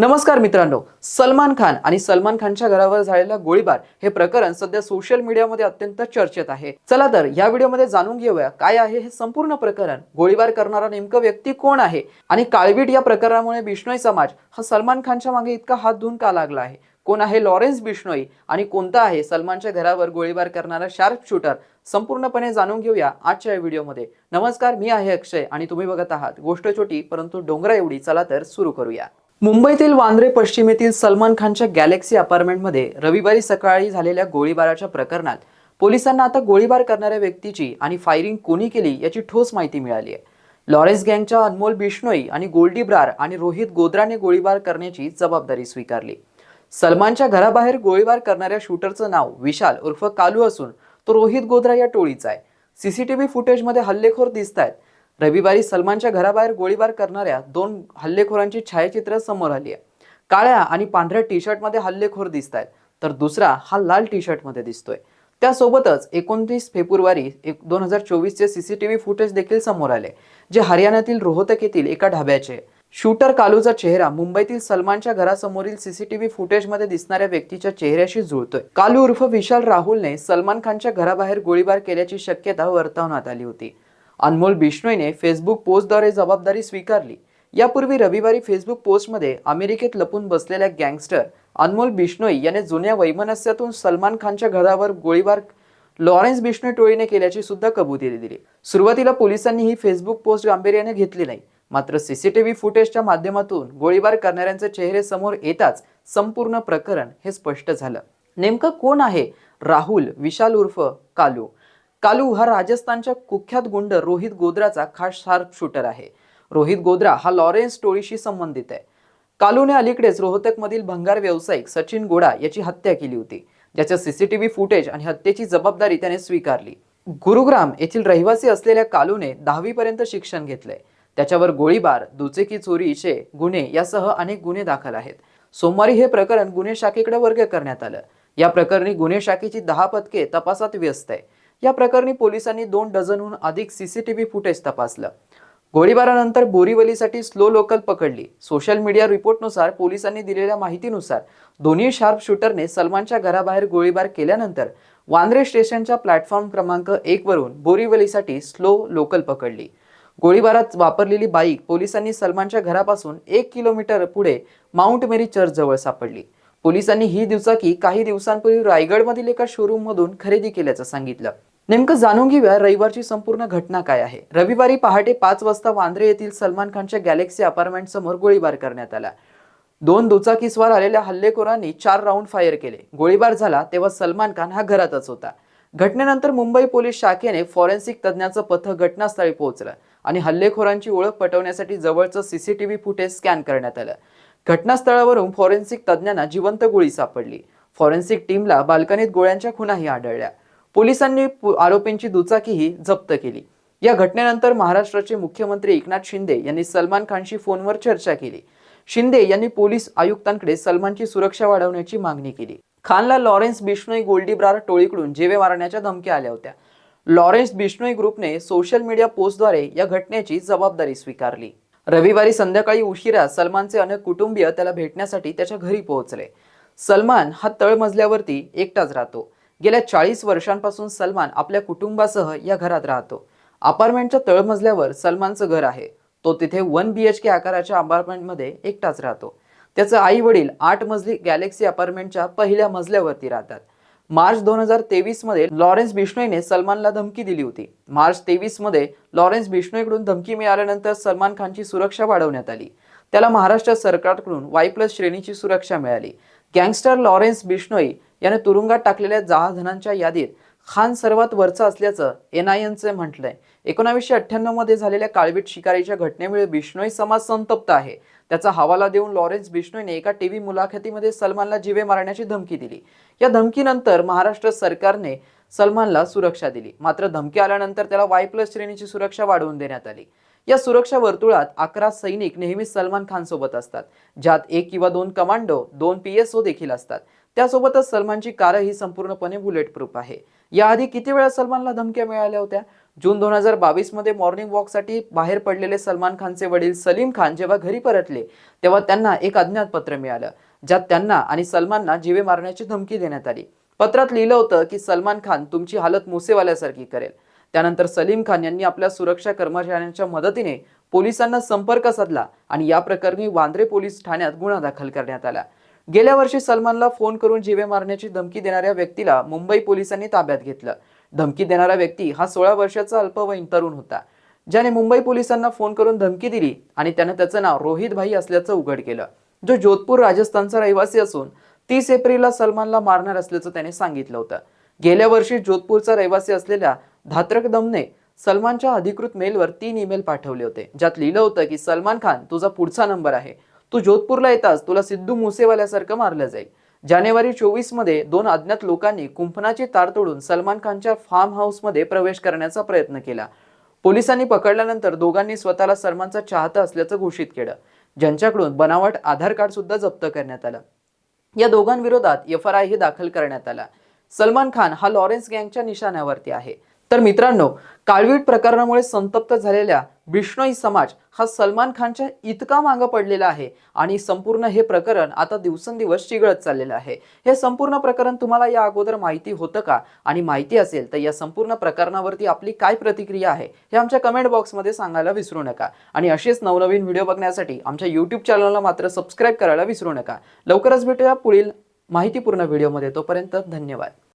नमस्कार मित्रांनो सलमान खान आणि सलमान खानच्या घरावर झालेला गोळीबार हे प्रकरण सध्या सोशल मीडियामध्ये अत्यंत चर्चेत आहे. चला तर या व्हिडिओमध्ये जाणून घेऊया काय आहे हे संपूर्ण प्रकरण. गोळीबार करणारा नेमकं व्यक्ती कोण आहे? आणि काळवीट या प्रकारामुळे बिष्णोई समाज हा सलमान खानच्या मागे इतका हात धुवून का लागला आहे? कोण आहे लॉरेन्स बिष्णोई आणि कोणता आहे सलमानच्या घरावर गोळीबार करणारा शार्प शूटर? संपूर्णपणे जाणून घेऊया आजच्या या व्हिडिओमध्ये नमस्कार मी आहे अक्षय आणि तुम्ही बघत आहात गोष्ट छोटी परंतु डोंगरा एवढी चला तर सुरू करूया. मुंबईतील वांद्रे पश्चिमेतील सलमान खानच्या गॅलेक्सी अपार्टमेंटमध्ये रविवारी सकाळी झालेल्या गोळीबाराच्या प्रकरणात पोलिसांना आता गोळीबार करणाऱ्या व्यक्तीची आणि फायरिंग कोणी केली याची ठोस माहिती मिळाली आहे. लॉरेन्स गँगच्या अनमोल बिश्नोई आणि गोल्डी ब्रार आणि रोहित गोद्राने गोळीबार करण्याची जबाबदारी स्वीकारली. सलमानच्या घराबाहेर गोळीबार करणाऱ्या शूटरचं नाव विशाल उर्फ कालू असून तो रोहित गोद्रा या टोळीचा आहे. सीसीटीव्ही फुटेजमध्ये हल्लेखोर दिसत आहेत रविवारी सलमानच्या घराबाहेर गोळीबार करणाऱ्या दोन हल्लेखोरांची छायाचित्र समोर आली आहे. काळ्या आणि पांढऱ्या टी शर्टमध्ये हल्लेखोर दिसत आहेत तर दुसरा हा लाल टी शर्टमध्ये दिसतोय. त्यासोबतच एकोणतीस फेब्रुवारी एक दोन हजार चोवीसचे सीसीटीव्ही फुटेज देखील समोर आले जे हरियाणातील रोहतक येथील एका ढाब्याचे शूटर कालूचा चेहरा मुंबईतील सलमानच्या घरासमोरील सीसीटीव्ही फुटेजमध्ये दिसणाऱ्या व्यक्तीच्या चेहऱ्याशी जुळतोय. कालू उर्फ विशाल राहुलने सलमान खानच्या घराबाहेर गोळीबार केल्याची शक्यता वर्तवण्यात आली होती. अनमोल बिश्नोईने फेसबुक पोस्टद्वारे जबाबदारी स्वीकारली. यापूर्वी रविवारी फेसबुक पोस्टमध्ये अमेरिकेत लपून बसलेल्या गँगस्टर अनमोल बिश्नोई याने जुन्या वैमनस्यातून सलमान खानच्या घरावर गोळीबार लॉरेन्स बिश्नोई टोळीने केल्याची सुद्धा कबुली दिली. सुरुवातीला पोलिसांनी ही फेसबुक पोस्ट गांभीर्याने घेतली नाही. मात्र सीसीटीव्ही फुटेजच्या माध्यमातून गोळीबार करणाऱ्यांचे चेहरे समोर येताच संपूर्ण प्रकरण हे स्पष्ट झालं. नेमकं कोण आहे? राहुल विशाल उर्फ कालू? कालू हा राजस्थानच्या कुख्यात गुंड रोहित गोद्राचा खास शार्प शूटर आहे. रोहित गोद्रा हा लॉरेन्स टोळीशी संबंधित आहे. कालूने अलीकडेच रोहतकमधील भंगार व्यावसायिक सचिन गोडा याची हत्या केली होती. ज्याच्या सीसीटीव्ही फुटेज आणि हत्येची जबाबदारी त्याने स्वीकारली. गुरुग्राम येथील रहिवासी असलेल्या कालूने दहावी पर्यंत शिक्षण घेतले. त्याच्यावर गोळीबार दुचेकी चोरीचे गुन्हे यासह अनेक गुन्हे दाखल आहेत. सोमवारी हे प्रकरण गुन्हे शाखेकडे वर्ग करण्यात आलं. या प्रकरणी गुन्हे शाखेची दहा पथके तपासात व्यस्त आहे. या प्रकरणी पोलिसांनी दोन डझनहून अधिक सीसीटीव्ही फुटेज तपासलं. गोळीबारानंतर बोरीवलीसाठी स्लो लोकल पकडली. सोशल मीडिया रिपोर्टनुसार पोलिसांनी दिलेल्या माहितीनुसार दोन्ही शार्प शूटरने सलमानच्या घराबाहेर गोळीबार केल्यानंतर वांद्रे स्टेशनच्या प्लॅटफॉर्म क्रमांक एक वरून बोरीवलीसाठी स्लो लोकल पकडली. गोळीबारात वापरलेली बाईक पोलिसांनी सलमानच्या घरापासून एक किलोमीटर पुढे माउंट मेरी चर्च जवळ सापडली. पोलिसांनी ही दुचाकी काही दिवसांपूर्वी रायगडमधील एका शोरूम मधून खरेदी केल्याचं सांगितलं. नेमकं जाणून घेऊया रविवारची संपूर्ण घटना काय आहे. रविवारी पहाटे पाच वाजता वांद्रे येथील सलमान खानच्या गॅलेक्सी अपार्टमेंट समोर गोळीबार करण्यात आला. दोन दुचाकीस्वार आलेल्या हल्लेखोरांनी चार राऊंड फायर केले. गोळीबार झाला तेव्हा सलमान खान हा घरातच होता. घटनेनंतर मुंबई पोलीस शाखेने फॉरेन्सिक तज्ज्ञाचं पथक घटनास्थळी पोहोचलं आणि हल्लेखोरांची ओळख पटवण्यासाठी जवळचं सीसीटीव्ही फुटेज स्कॅन करण्यात आलं. घटनास्थळावरून फॉरेन्सिक तज्ज्ञांना जिवंत गोळी सापडली. फॉरेन्सिक टीमला बाल्कनीत गोळ्यांच्या खुणाही आढळल्या. पोलिसांनी आरोपींची दुचाकीही जप्त केली. या घटनेनंतर महाराष्ट्राचे मुख्यमंत्री एकनाथ शिंदे यांनी सलमान खानशी फोनवर चर्चा केली. शिंदे यांनी पोलीस आयुक्तांकडे सलमानची सुरक्षा वाढवण्याची मागणी केली. खानला लॉरेन्स बिश्नोई गोल्डीब्रार टोळीकडून जेवे मारण्याच्या धमक्या आल्या होत्या. लॉरेन्स बिश्नोई ग्रुपने सोशल मीडिया पोस्टद्वारे या घटनेची जबाबदारी स्वीकारली. रविवारी संध्याकाळी उशिरा सलमानचे अनेक कुटुंबीय त्याला भेटण्यासाठी त्याच्या घरी पोहोचले. सलमान हा तळमजल्यावरती एकटाच राहतो. गेल्या चाळीस वर्षांपासून सलमान आपल्या कुटुंबासह या घरात राहतो. अपार्टमेंटच्या तळमजल्यावर सलमानचं घर आहे. तो तिथे वन बी एच के आकाराच्या अपार्टमेंटमध्ये एकटाच राहतो. त्याचं आई वडील आठ मजली गॅलेक्सी अपार्टमेंटच्या पहिल्या मजल्यावरती राहतात. मार्च दोन हजार तेवीसमध्ये लॉरेन्स बिश्नोईने सलमानला धमकी दिली होती. मार्च तेवीसमध्ये लॉरेन्स बिश्नोईकडून धमकी मिळाल्यानंतर सलमान खानची सुरक्षा वाढवण्यात आली. त्याला महाराष्ट्र सरकारकडून वाय प्लस श्रेणीची सुरक्षा मिळाली. गँगस्टर लॉरेन्स बिश्नोई याने तुरुंगात टाकलेल्या दहा जणांच्या यादीत खान सर्वात वरचा असल्याचं एन आय एनचे म्हटलंय. एकोणावीसशे अठ्ठ्याण्णवमध्ये झालेल्या काळबीट शिकारीच्या घटनेमुळे बिश्नोई समाज संतप्त आहे. त्याचा हवाला देऊन लॉरेन्स बिश्नोईने एका टीव्ही मुलाखतीमध्ये सलमानला जीवे मारण्याची धमकी दिली. या धमकीनंतर महाराष्ट्र सरकारने सलमानला सुरक्षा दिली. मात्र धमकी आल्यानंतर त्याला वाय प्लस श्रेणीची सुरक्षा वाढवून देण्यात आली. या सुरक्षा वर्तुळात अकरा सैनिक नेहमी सलमान खान सोबत असतात. ज्यात एक किंवा दोन कमांडो दोन पी एस ओ देखील असतात. त्यासोबतच सलमानची कार ही संपूर्णपणे बुलेट प्रूफ आहे. याआधी किती वेळा सलमानला धमक्या मिळाल्या होत्या? जून दोन हजार बावीसमध्ये मॉर्निंग वॉकसाठी बाहेर पडलेले सलमान खानचे वडील सलीम खान जेव्हा घरी परतले तेव्हा त्यांना एक अज्ञात पत्र मिळालं ज्यात त्यांना आणि सलमानना जीवे मारण्याची धमकी देण्यात आली. पत्रात लिहिलं होतं की सलमान खान तुमची हालत मुसेवाल्यासारखी करेल. त्यानंतर सलीम खान यांनी आपल्या सुरक्षा कर्मचाऱ्यांच्या मदतीने पोलिसांना संपर्क साधला आणि या प्रकरणी वांद्रे पोलीस ठाण्यात गुन्हा दाखल करण्यात आला. गेल्या वर्षी सलमानला फोन करून जीवे मारण्याची धमकी देणाऱ्या व्यक्तीला मुंबई पोलिसांनी ताब्यात घेतलं. धमकी देणारा व्यक्ती हा सोळा वर्षाचा अल्पवयीन तरुण होता. ज्याने मुंबई पोलिसांना फोन करून धमकी दिली आणि त्यानं त्याचं नाव रोहित भाई असल्याचं उघड केलं. जो जोधपूर राजस्थानचा रहिवासी असून तीस एप्रिलला सलमानला मारणार असल्याचं त्याने सांगितलं होतं. गेल्या वर्षी जोधपूरचा रहिवासी असलेल्या धात्रक दमने सलमानच्या अधिकृत मेलवर तीन ईमेल पाठवले होते. ज्यात लिहिलं होतं की सलमान खान तुझा पुढचा नंबर आहे. तू जोधपूरला येताच तुला सिद्धू मुसेवाल्यासारखं मारलं जाईल. जानेवारी चोवीसमध्ये दोन अज्ञात लोकांनी कुंपणाची तार तोडून सलमान खानच्या फार्म हाऊसमध्ये प्रवेश करण्याचा प्रयत्न केला. पोलिसांनी पकडल्यानंतर दोघांनी स्वतःला सलमानचा चाहता असल्याचं घोषित केलं. ज्यांच्याकडून बनावट आधार कार्ड सुद्धा जप्त करण्यात आलं. या दोघांविरोधात एफ आर आय दाखल करण्यात आला. सलमान खान हा लॉरेन्स गँगच्या निशाण्यावरती आहे. तर मित्रांनो काळवीट प्रकरणामुळे संतप्त झालेल्या बिष्णोई समाज हा सलमान खानच्या इतका मागं पडलेला आहे आणि संपूर्ण हे प्रकरण आता दिवसेंदिवस चिघळत चाललेलं आहे. हे संपूर्ण प्रकरण तुम्हाला या अगोदर माहिती होतं का? आणि माहिती असेल तर या संपूर्ण प्रकरणावरती आपली काय प्रतिक्रिया आहे हे आमच्या कमेंट बॉक्समध्ये सांगायला विसरू नका. आणि असेच नवनवीन व्हिडिओ बघण्यासाठी आमच्या यूट्यूब चॅनलला मात्र सबस्क्राईब करायला विसरू नका. लवकरच भेटूया पुढील माहितीपूर्ण व्हिडिओमध्ये तोपर्यंत धन्यवाद.